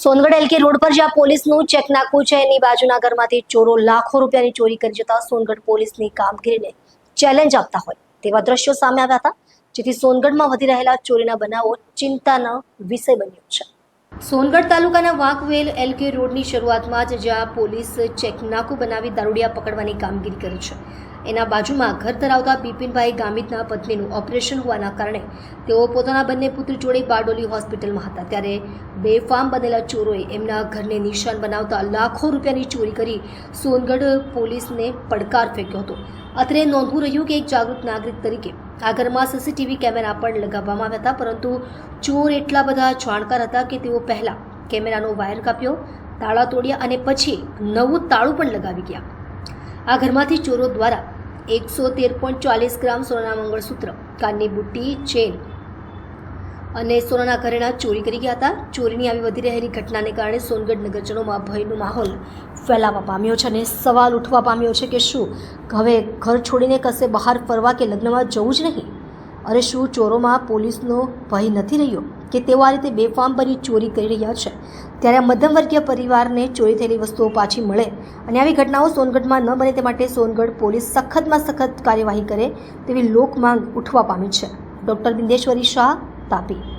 Songadh LK road પર જ્યાં પોલીસનું ચેક નાખવું છે, એની બાજુના ઘરમાંથી ચોરો લાખો રૂપિયાની ચોરી કરી જતા સોનગઢ પોલીસની કામગીરીને ચેલેન્જ આપતા હોય તેવા દ્રશ્યો સામે આવ્યા હતા, જેથી સોનગઢમાં વધી રહેલા ચોરીના બનાવો ચિંતાનો વિષય બન્યો છે. સોનગઢ તાલુકાના વાંકવેલ એલકે રોડની શરૂઆતમાં જ જ્યાં પોલીસ ચેક નાકું બનાવી દારૂડિયા પકડવાની કામગીરી કરી છે. એના બાજુમાં ઘર ધરાવતા બિપિનભાઈ ગામિતના પત્નીનું ઓપરેશન હોવાના કારણે તેઓ પોતાના બંને પુત્ર જોડે બારડોલી હોસ્પિટલમાં હતા. ત્યારે બેફામ બનેલા ચોરોએ એમના ઘરને નિશાન બનાવતા લાખો રૂપિયાની ચોરી કરી સોનગઢ પોલીસને પડકાર ફેંક્યો હતો. અત્રે નોંધવું રહ્યું કે એક જાગૃત નાગરિક તરીકે આ ઘરમાં સીસીટીવી કેમેરા પણ લગાવવામાં આવ્યા હતા, પરંતુ ચોર એટલા બધા જાણકાર હતા કે તેઓ પહેલાં કેમેરાનો વાયર કાપ્યો, તાળા તોડ્યા અને પછી નવું તાળું પણ લગાવી ગયા. આ ઘરમાંથી ચોરો દ્વારા એકસો તેર પોઈન્ટ ચાલીસ ગ્રામ સોનાના મંગળસૂત્ર, કાનની બુટ્ટી, ચેન અને સોનાના ઘરેણા ચોરી કરી ગયા હતા. ચોરીની આવી વધી રહેલી ઘટનાને કારણે સોનગઢ નગરજનોમાં ભયનો માહોલ ફેલાવા પામ્યો છે અને સવાલ ઉઠવા પામ્યો છે કે શું હવે ઘર છોડીને કશે બહાર ફરવા કે લગ્નમાં જવું જ નહીં? અરે શું ચોરોમાં પોલીસનો ભય નથી રહ્યો કે તેઓ આ રીતે બેફામ ભરી ચોરી કરી રહ્યા છે? ત્યારે મધ્યમવર્ગીય પરિવારને ચોરી થયેલી વસ્તુઓ પાછી મળે અને આવી ઘટનાઓ સોનગઢમાં ન બને તે માટે સોનગઢ પોલીસ સખતમાં સખત કાર્યવાહી કરે તેવી લોકમાંગ ઉઠવા પામી છે. ડૉક્ટર બિંદેશ્વરી શાહ તાપી.